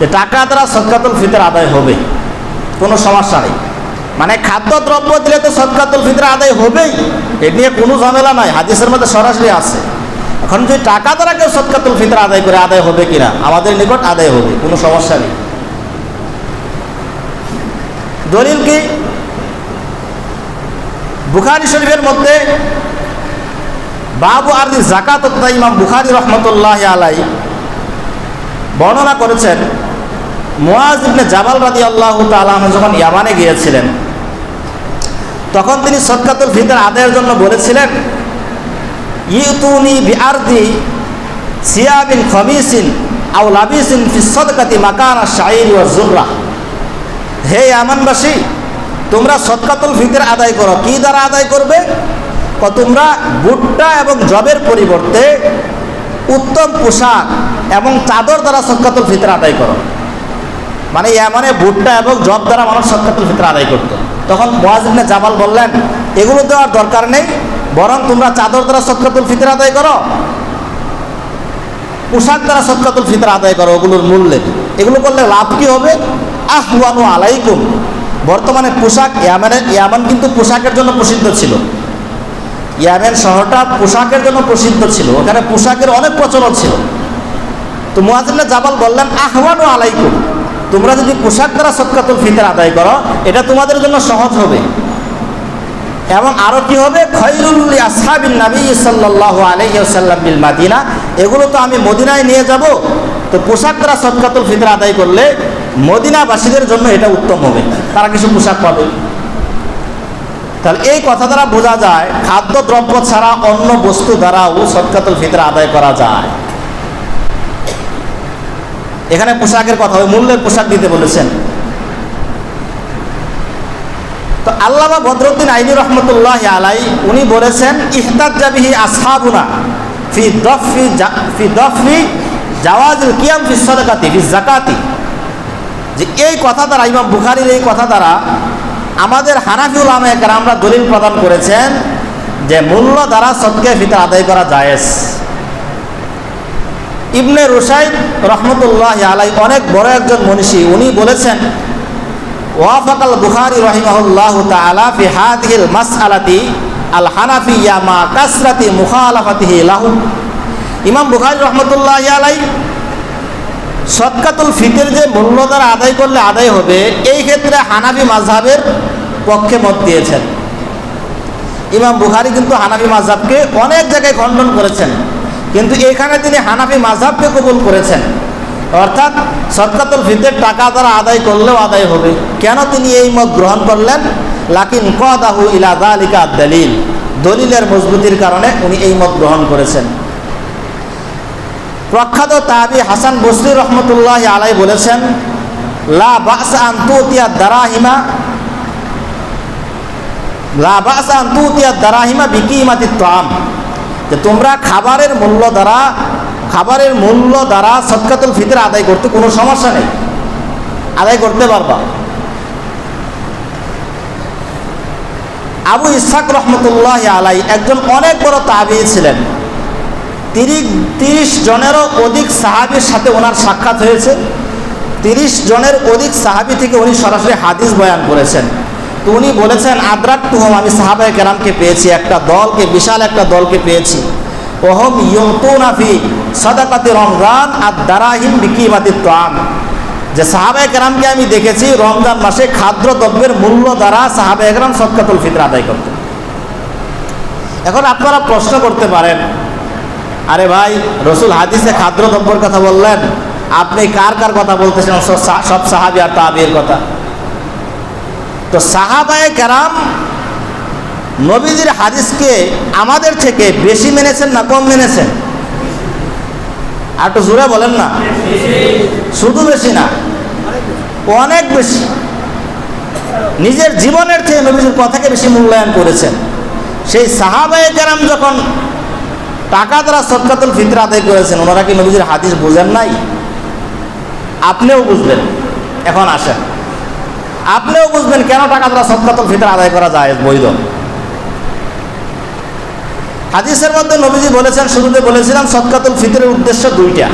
যে টাকা দ্বারা সৎকাতুল ফিতর আদায় হবে। কোনো সমস্যা নেই। মানে খাদ্য দ্রব্য দিলে তো সৎকাতুল ফিতর আদায় হবেই। এ নিয়ে কোনো ঝামেলা নাই। হাদিসের মধ্যে সরাসরি আছে। এখন যদি টাকা দ্বারা কেউ সদকাতুল ফিতর আদায় করে, আদায় হবে কিনা? আমাদের নিকট আদায় হবে, কোনো সমস্যা নেই। দলিল কি? বুখারি শরীফের মধ্যে বাবু আরদি জাকাত ইমাম বুখারি রহমতুল্লাহ আলাই বর্ণনা করেছেন মোয়াজ ইবনে জাবাল রাদি আল্লাহ তালাহ যখন ইয়ামানে গিয়েছিলেন, তখন তিনি সদকাতুল ফিতর আদায়ের জন্য বলেছিলেন, ইউতুনি বিআরদি সিয়াবিন খমিসিন আউ লাবিসিন ফি সদকাতি মাকানা শাইর ওয়া জুররা। হে ইয়ামানবাসী, তোমরা সদকাতুল ফিতর আদায় করো। কি দ্বারা আদায় করবে? তোমরা ভুট্টা এবং জবের পরিবর্তে উত্তম পোশাক এবং চাদর দ্বারা সদকাতুল ফিতর আদায় করো। মানে এমনে ভুট্টা এবং জব দ্বারা মানুষ সদকাতুল ফিতর আদায় করতো। তখন মোয়াজিবনে জামাল বললেন, এগুলো দেওয়ার দরকার নেই, বরং তোমরা চাদর দ্বারা সদকাতুল ফিতর আদায় করো, পোশাক দ্বারা সদকাতুল ফিতর আদায় করো, ওগুলোর মূল্যে এগুলো করলে লাভ কি হবে? আহওয়ানু আলাইকুম। বর্তমানে পোশাক ইয়ামানের, ইয়ামান কিন্তু পোশাকের জন্য প্রসিদ্ধ ছিল। ইয়ামেন শহরটা পোশাকের জন্য প্রসিদ্ধ ছিল, ওখানে পোশাকের অনেক প্রচলন ছিল। তো মুয়াজিল্লা জাবাল বললেন, আহওয়ানু আলাইকুম। তোমরা যদি পোশাক দ্বারা সৎকাতুল ফিতর আদায় করো, এটা তোমাদের জন্য সহজ হবে। এবং আরও কি হবে? খৈরুল্লি আসহাবিন নবী সাল্লাহ আলহিসাল্লাম বিল মাদিনা। এগুলো তো আমি মদিনায় নিয়ে যাব। তো পোশাক দ্বারা সৎকাতুল ফিতর আদায় করলে মদিনাবাসীদের জন্য এটা উত্তম হবে। তারা কিছু পোশাক পাবে। তাহলে এই কথা দ্বারা বোঝা যায় খাদ্য দ্রব্য ছাড়া অন্য বস্তু দ্বারাও সৎকাতুল ফিতর আদায় করা যায়। এখানে পোশাকের কথা ওই মূল্যের পোশাক দিতে বলেছেন। তো আল্লামা বদরুদ্দিন আইনি রহমতুল্লাহ আলাই, উনি বলেছেন ইহতাদ জাবিহি আসহাবুনা ফি দফি ফি দফি জাওয়াজুল কিয়াম ফি সদকাতি, ফি জাকাতি যে এই কথা দ্বারা, ইমাম বুখারির এই কথা দ্বারা আমাদের হানাফিউল আমেকার আমরা দলিল প্রদান করেছেন যে মূল্য দ্বারা সদকে ফিতর আদায় করা জায়েজ। ইবনে রুসাইদ রহমতুল্লাহ আলাই অনেক বড় একজন মনীষী। উনি বলেছেন, ওয়াফাকাল বুখারি রহিমাহুল্লাহ তাআলা ফি হাদিহিল মাসআলাতি আল হানাফিয়া মা কাসরাতি মুখালাফাতিহি লাহু। ইমাম বুখারি রহমতুল্লাহ আলাই, সদকাতুল ফিতর যে মূল্য আদায় করলে আদায় হবে, এই ক্ষেত্রে হানাফি মাযহাবের পক্ষে মত দিয়েছেন। ইমাম বুখারি কিন্তু হানাফি মাযহাবকে অনেক জায়গায় খণ্ডন করেছেন। কিন্তু এখানে তিনি হানাফি মাযহাবকে কবুল করেছেন। অর্থাৎ সদকাতুল ফিতর টাকা দ্বারা আদায় করলেও আদায় হবে। কেন তিনি এই মত গ্রহণ করলেন? লাকিন কদাহু ইলা দালিকা দলিল দলিলের মজবুতির কারণে উনি এই মত গ্রহণ করেছেন। প্রখ্যাত তাবি হাসান বসরি রহমতুল্লাহ আলাই বলেছেন, লা বাস আন্তুতিয়া দারাহিমা, লা বাস আন্তুতিয়া দারাহিমা বিকিমাতি তাম যে তোমরা খাবারের মূল্য দ্বারা, খাবারের মূল্য দ্বারা সৎকাতুল ফিতর আদায় করতে কোনো সমস্যা নেই। আদায় করতে পারবা। আবু ইসাক রহমতুল্লাহ আলাই একজন অনেক বড় তাবি ছিলেন। তিরিশ তিরিশ জনেরও অধিক সাহাবির সাথে ওনার সাক্ষাৎ হয়েছে। তিরিশ জনের অধিক সাহাবি থেকে উনি সরাসরি হাদিস বয়ান করেছেন। তো উনি বলেছেন, আদ্রাক তুহম, আমি সাহাবায় কেরামকে পেয়েছি, একটা দলকে, বিশাল একটা দলকে পেয়েছি। ওহম ইয়তুনাফি সদাকাতি রমজান আর দারাহিম বিকিমাতি তাম যে সাহাবায় কেরামকে আমি দেখেছি, রমজান মাসে খাদ্য দ্রব্যের মূল্য দ্বারা সাহাবায় কেরাম সদকাতুল ফিতর আদায় করতেন। এখন আপনারা প্রশ্ন করতে পারেন, আরে ভাই, রসুল হাদিসে খাদ্য দ্রব্যর কথা বললেন, আপনি কার কার কথা বলতেছেন? সব সাহাবি আর তাবির কথা। তো সাহাবায়ে কেরাম নবীজির হাদিসকে আমাদের থেকে বেশি মেনেছেন না কম মেনেছেন? আর একটু জোরে বলেন না। শুধু বেশি না, অনেক বেশি। নিজের জীবনের থেকে নবীজির কথাকে বেশি মূল্যায়ন করেছেন। সেই সাহাবায়ে কেরাম যখন টাকা দ্বারা সদকাতুল ফিতর আদায় করেছেন, ওনারা কি নবীজির হাদিস বোঝেন নাই? আপনিও বুঝবেন। এখন আসেন। আপনিও বুঝবেন কেন টাকা দ্বারা সদকাতুল ফিতর আদায় করা যায় বৈধ? হাদিসের মধ্যে নবীজি বলেছেন, শুরুতে বলেছিলাম সদকাতুল ফিতরের উদ্দেশ্য দুইটা।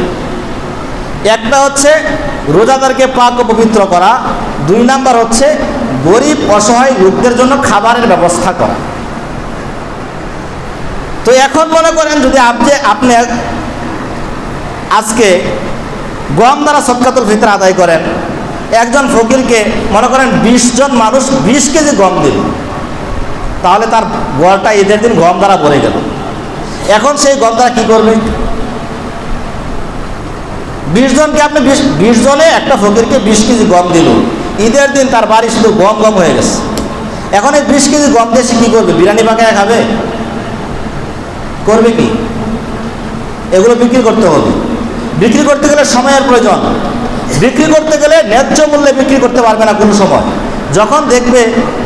একটা হচ্ছে রোজাদারকে পাক পবিত্র করা, দুই নাম্বার হচ্ছে গরিব, অসহায় লোকদের জন্য খাবারের ব্যবস্থা করা। তো এখন মনে করেন, যদি আপনি আপনি আজকে গম দ্বারা সৎকাতুল ফিতর আদায় করেন একজন ফকিরকে, মনে করেন বিশ জন মানুষ বিশ কেজি গম দিল। তাহলে তার গড়টা ঈদের দিন গম দ্বারা ভরে গেল। এখন সেই গম দ্বারা কী করবে? বিশ জনকে আপনি বিশ বিশ জনে একটা ফকিরকে বিশ কেজি গম দিল। ঈদের দিন তার বাড়ি শুধু গম গম হয়ে গেছে। এখন এই বিশ কেজি গম দিয়ে সে কী করবে? বিরিয়ানি পাকায় খাবে? করবে কি? এগুলো বিক্রি করতে হবে। বিক্রি করতে গেলে সময়ের প্রয়োজন। বিক্রি করতে গেলে ন্যায্য মূল্যে বিক্রি করতে পারবে না কোনো সময়। যখন দেখবে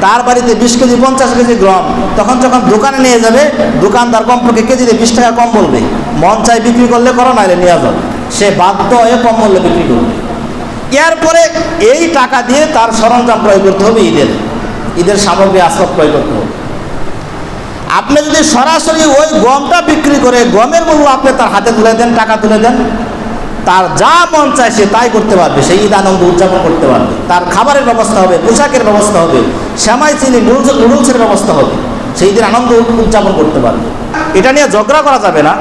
তার বাড়িতে বিশ কেজি, পঞ্চাশ কেজি গ্রাম তখন যখন দোকানে নিয়ে যাবে, দোকানদার কমপক্ষে কেজিতে বিশ টাকা কম বলবে। মন চাই বিক্রি করলে করো, নাহলে নিয়ে যাও। সে বাধ্য হয়ে কম মূল্যে বিক্রি করবে। এরপরে এই টাকা দিয়ে তার সরঞ্জাম ক্রয় করতে হবে ঈদের। ঈদের সামগ্রী আসবাব ক্রয় করতে হবে। আপনি যদি সরাসরি ওই গমটা বিক্রি করে গমের মূল্য আপনি তার হাতে তুলে দেন, টাকা তুলে দেন তার যা মন চায় সে তাই করতে পারবে, সেই ঈদ আনন্দ উদযাপন করতে পারবে। তার খাবারের ব্যবস্থা হবে, পোশাকের ব্যবস্থা হবে শ্যামাই চিনি, নুডলস, নুডলসের ব্যবস্থা হবে, সেই দিন আনন্দ উদযাপন করতে পারবে। এটা নিয়ে ঝগড়া করা যাবে না।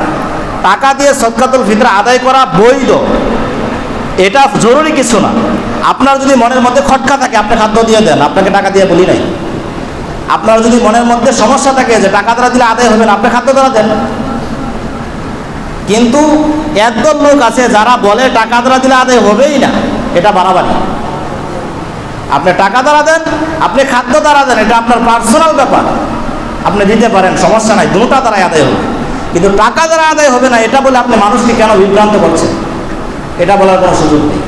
টাকা দিয়ে সদকাতুল ফিতরা আদায় করা বৈধ। এটা জরুরি কিছু না। আপনার যদি মনের মধ্যে খটকা থাকে, আপনি খাদ্য দিয়ে দেন, আপনাকে টাকা দিয়ে বলি নাই। আপনার যদি মনের মধ্যে সমস্যা থাকে যে টাকা দ্বারা দিলে আদায় হবে না, আপনি খাদ্য দ্বারা দেন। কিন্তু একদল লোক আছে যারা বলে টাকা দ্বারা দিলে আদায় হবেই না, এটা বাড়াবাড়ি। আপনি টাকা দ্বারা দেন, আপনি খাদ্য দ্বারা দেন, এটা আপনার পার্সোনাল ব্যাপার। আপনি দিতে পারেন, সমস্যা নাই, দুটা দ্বারাই আদায় হবে। কিন্তু টাকা দ্বারা আদায় হবে না, এটা বলে আপনি মানুষকে কেন বিভ্রান্ত করছেন? এটা বলার কোনো সুযোগ নেই।